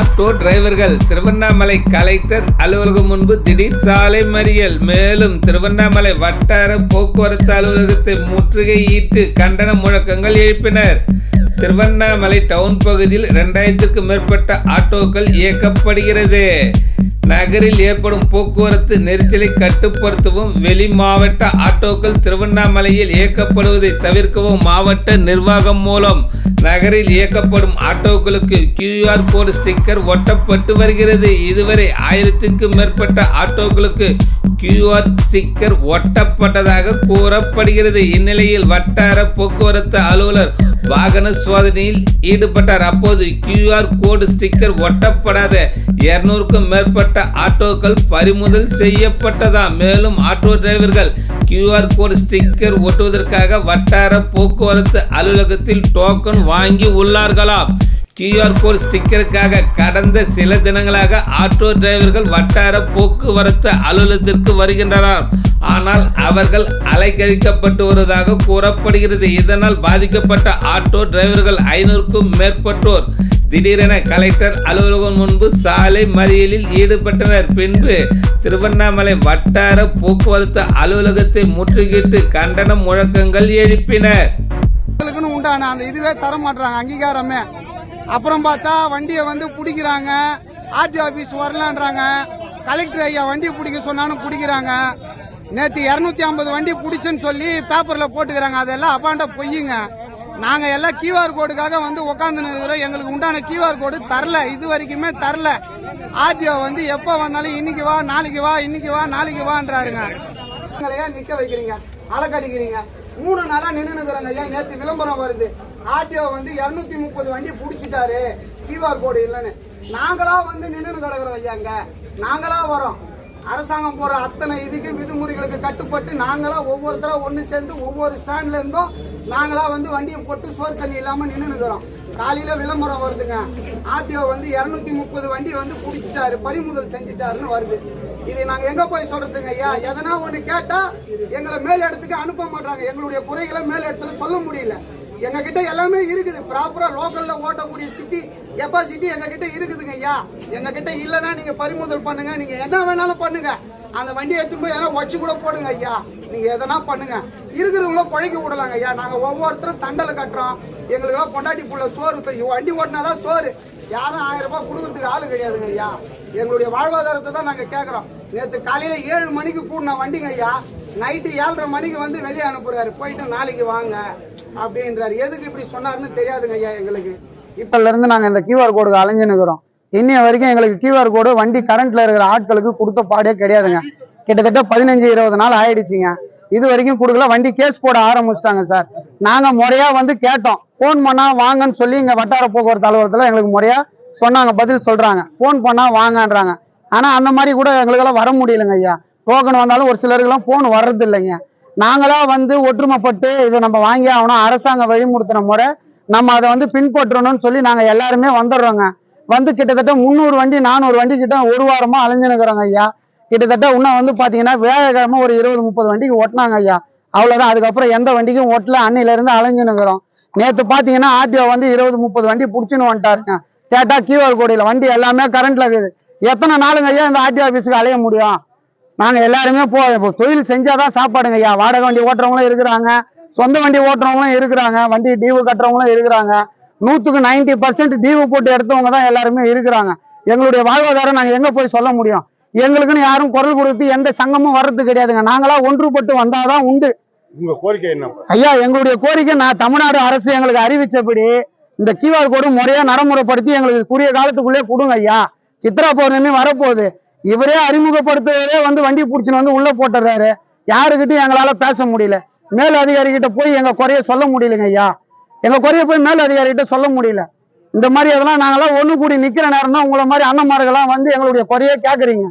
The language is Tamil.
ஆட்டோ டிரைவர்கள் திருவண்ணாமலை கலெக்டர் அலுவலகம் முன்பு திடீர் சாலை மறியல். மேலும் திருவண்ணாமலை வட்டார போக்குவரத்து அலுவலகத்தை முற்றுகையிட்டு கண்டன முழக்கங்கள் எழுப்பினர். திருவண்ணாமலை டவுன் பகுதியில் இரண்டாயிரத்துக்கும் மேற்பட்ட ஆட்டோக்கள் இயக்கப்படுகிறது. நகரில் ஏற்படும் போக்குவரத்து நெரிசலை கட்டுப்படுத்தவும் வெளி மாவட்ட ஆட்டோக்கள் திருவண்ணாமலையில் இயக்கப்படுவதை தவிர்க்கவும் மாவட்ட நிர்வாகம் மூலம் நகரில் இயக்கப்படும் ஆட்டோக்களுக்கு கியூஆர் கோடு ஸ்டிக்கர் ஒட்டப்பட்டு வருகிறது. இதுவரை ஆயிரத்திற்கும் மேற்பட்ட ஆட்டோக்களுக்கு கியூஆர் ஸ்டிக்கர் ஒட்டப்பட்டதாக கூறப்படுகிறது. இந்நிலையில் வட்டார போக்குவரத்து அலுவலர் வாகன சோதனையில் ஈடுபட்டார். அப்போது கியூஆர் கோடு ஸ்டிக்கர் ஒட்டப்படாத இருநூறுக்கும் மேற்பட்ட ஆட்டோக்கள் பறிமுதல் செய்யப்பட்டதாம் மேலும் ஆட்டோ டிரைவர்கள் கியூஆர் கோடு ஸ்டிக்கர் ஒட்டுவதற்காக வட்டார போக்குவரத்து அலுவலகத்தில் டோக்கன் வாங்கி உள்ளார்களாம் கியூஆர் கோடு ஸ்டிக்கருக்காக கடந்த சில தினங்களாக ஆட்டோ டிரைவர்கள் வட்டார போக்குவரத்து அலுவலகத்திற்கு வருகின்றனர். ஆனால் அவர்கள் அலைக்கழிக்கப்பட்டு வருவதாக கூறப்படுகிறது. இதனால் பாதிக்கப்பட்ட ஆட்டோ டிரைவர்கள் ஐநூறுக்கும் மேற்பட்டோர் திடீரென கலெக்டர் அலுவலகம் முன்பு சாலை மறியலில் ஈடுபட்டனர். பின்பு திருவண்ணாமலை வட்டார போக்குவரத்து அலுவலகத்தை முற்றுகிட்டு கண்டன முழக்கங்கள் எழுப்பினர் உண்டான அந்த இதுவே தர மாட்டாங்க அங்கீகாரமே. அப்புறம் பார்த்தா வண்டியை வந்து பிடிக்கிறாங்க. RT office வரலான்றாங்க. கலெக்டர் ஐயா வண்டி பிடிக்க சொன்னாலும் பிடிக்கிறாங்க. நேற்று இரநூத்தி ஐம்பது வண்டி பிடிச்சுன்னு சொல்லி பேப்பரில் போட்டுக்கிறாங்க. அதெல்லாம் அப்பாண்ட பொய்யுங்க. நாங்கள் எல்லாம் கியூஆர் கோடுக்காக வந்து உட்காந்து இருக்கிறோம். எங்களுக்கு உண்டான கியூஆர் கோடு தரல. இது வரைக்குமே தரல. ஆர்டிஓ வந்து எப்போ வந்தாலும் இன்னைக்கு வா நாளைக்கு வா இன்னைக்கு வா நாளைக்கு வான்றாருங்க. எங்களையா நிக்க வைக்கிறீங்க. அலக்கடிக்கிறீங்க. மூணு நாளா நின்னுக்குறாங்க ஐயா நேத்து விளம்பரம் வருது. ஆர்டிஓ வந்து இருநூத்தி முப்பது வண்டி புடிச்சிட்டாரு. கியூஆர் கோடு இல்லைன்னு. நாங்களா வந்து நின்று கிடக்குறோம் ஐயாங்க. நாங்களா வரோம். அரசாங்கம் போற அத்தனை இதுக்கும் விதிமுறைகளுக்கு கட்டுப்பட்டு நாங்களா ஒவ்வொருத்தரா ஒன்று சேர்ந்து ஒவ்வொரு ஸ்டாண்ட்ல இருந்தும். நாங்களா வந்து வண்டியை போட்டு சோறு தண்ணி இல்லாம நின்றுக்கிறோம் காலையில விளம்பரம் வருதுங்க. ஆர்டிஓ வந்து இருநூத்தி முப்பது வண்டி வந்து பிடிச்சிட்டாரு பறிமுதல் செஞ்சிட்டாருன்னு வருது. இது நாங்க எங்க போய் சொல்றதுங்க ஐயா? எதனா ஒண்ணு கேட்டா எங்களை மேல் இடத்துக்கு அனுப்ப மாட்டாங்க. எங்களுடைய குறைகளை மேல் இடத்துல சொல்ல முடியல. எங்ககிட்ட எல்லாமே இருக்குது. ப்ராப்பரா லோக்கல்ல ஓட்டக்கூடிய சிட்டி கெப்பாசிட்டி எங்ககிட்ட இருக்குதுங்க ஐயா. எங்ககிட்ட இல்லைன்னா நீங்க பறிமுதல் பண்ணுங்க. நீங்க என்ன வேணாலும் பண்ணுங்க. அந்த வண்டியை எடுத்துட்டு போய் எதனா வச்சு கூட போடுங்க ஐயா. நீங்க எதனா பண்ணுங்க. இருக்கிறவங்கள குழைக்க விடலாங்க ஐயா. நாங்க ஒவ்வொருத்தரும் தண்டலை கட்டுறோம். எங்களுக்கு பொண்டாட்டி புள்ள சோறு தெரியும் வண்டி ஓட்டினாதான் சோறு. யாரும் ஆயிரம் ரூபாய் கொடுக்கறதுக்கு ஆளு கிடையாதுங்க ஐயா. எங்களுடைய வாழ்வாதாரத்தை தான் நாங்க கேட்கறோம் நேற்று காலையில ஏழு மணிக்கு கூடின வண்டிங்க ஐயா. நைட்டு ஏழரை மணிக்கு வந்து வெளியே அனுப்புறாரு. போயிட்டு நாளைக்கு வாங்க. அப்படின்றாரு. எதுக்கு இப்படி சொன்னாருன்னு தெரியாதுங்க ஐயா எங்களுக்கு. இப்பல இருந்து நாங்க இந்த கியூஆர் கோடுக்கு அலைஞ்சு இன்னைய வரைக்கும் எங்களுக்கு கியூஆர் கோடு வண்டி கரண்ட்ல இருக்கிற ஆட்களுக்கு கொடுத்த பாடே கிடையாதுங்க. கிட்டத்தட்ட பதினஞ்சு இருபது நாள் ஆயிடுச்சுங்க. இது வரைக்கும் கொடுக்கல. வண்டி கேஸ் போட ஆரம்பிச்சிட்டாங்க சார். நாங்க முறையா வந்து கேட்டோம். ஃபோன் பண்ணா வாங்கன்னு சொல்லி இங்க வட்டார போக்குவரத்து அலுவலகத்துல எங்களுக்கு முறையா சொன்னாங்க. பதில் சொல்றாங்க. ஃபோன் பண்ணா வாங்கன்றாங்க. ஆனா அந்த மாதிரி கூட எங்களுக்கெல்லாம் வர முடியலங்க ஐயா. டோக்கன் வந்தாலும் ஒரு சிலருக்கெல்லாம் ஃபோன் வர்றது இல்லைங்க நாங்களா வந்து ஒற்றுமைப்பட்டு இதை நம்ம வாங்கி ஆகணும். அரசாங்கம் வழிமுறுத்தின முறை நம்ம அதை வந்து பின்பற்றணும்னு சொல்லி நாங்கள் எல்லாருமே வந்துடுறோங்க. வந்து கிட்டத்தட்ட முந்நூறு வண்டி நானூறு வண்டி கிட்ட ஒரு வாரமா அலைஞ்சுனுக்குறோங்க ஐயா. கிட்டத்தட்ட இன்னும் வந்து பார்த்தீங்கன்னா வேலைக்கிழமை ஒரு இருபது முப்பது வண்டிக்கு ஓட்டினாங்க ஐயா. அவ்வளோதான் அதுக்கப்புறம் எந்த வண்டிக்கும் ஓட்டல. அன்னையிலேருந்து அலைஞ்சுனுக்குறோம். நேற்று பார்த்தீங்கன்னா ஆர்டிஓ வந்து இருபது முப்பது வண்டி பிடிச்சின்னு வந்துட்டாருங்க. கேட்டால் கியூஆர் கோடியில் வண்டி எல்லாமே கரண்ட்டில் இருக்குது. எத்தனை நாளுங்க ஐயா இந்த ஆர்டிஓ ஆஃபீஸுக்கு அலைய முடியும்? நாங்க எல்லாருமே போ இப்போ தொழில் செஞ்சாதான் சாப்பாடுங்க ஐயா. வாடகை வண்டி ஓட்டுறவங்களும் இருக்கிறாங்க. சொந்த வண்டி ஓட்டுறவங்களும் இருக்கிறாங்க. வண்டி டியூ கட்டுறவங்களும் இருக்கிறாங்க. நூத்துக்கு நைன்டி பர்சன்ட் டியூ போட்டு எடுத்தவங்க தான் எல்லாருமே இருக்கிறாங்க. எங்களுடைய வாழ்வாதாரம் நாங்க எங்க போய் சொல்ல முடியும்? எங்களுக்குன்னு யாரும் குரல் கொடுத்து எந்த சங்கமும் வர்றது கிடையாதுங்க. நாங்களா ஒன்றுபட்டு வந்தாதான் உண்டு. உங்க கோரிக்கை என்ன? ஐயா எங்களுடைய கோரிக்கை நான் தமிழ்நாடு அரசு எங்களுக்கு அறிவிச்சபடி இந்த கியூஆர் கோடு முறையா நடைமுறைப்படுத்தி எங்களுக்கு குறுகிய காலத்துக்குள்ளே கொடுங்க ஐயா. சித்ரா பௌர்ணமி வரப்போகுது. இவரே அறிமுகப்படுத்துவதே வந்து வண்டி பிடிச்சின்னு வந்து உள்ள போட்டுறாரு. யாருக்கிட்டையும் எங்களால பேச முடியல. மேல் அதிகாரி கிட்ட போய் எங்க குறைய சொல்ல முடியலங்க ஐயா. எங்க குறைய போய் மேல் அதிகாரி கிட்ட சொல்ல முடியல. இந்த மாதிரி அதெல்லாம் நாங்களாம் ஒண்ணு கூடி நிக்கிற நேரம் தான் உங்களை மாதிரி அண்ணன்மார்கள்லாம் வந்து எங்களுடைய குறைய கேக்குறீங்க.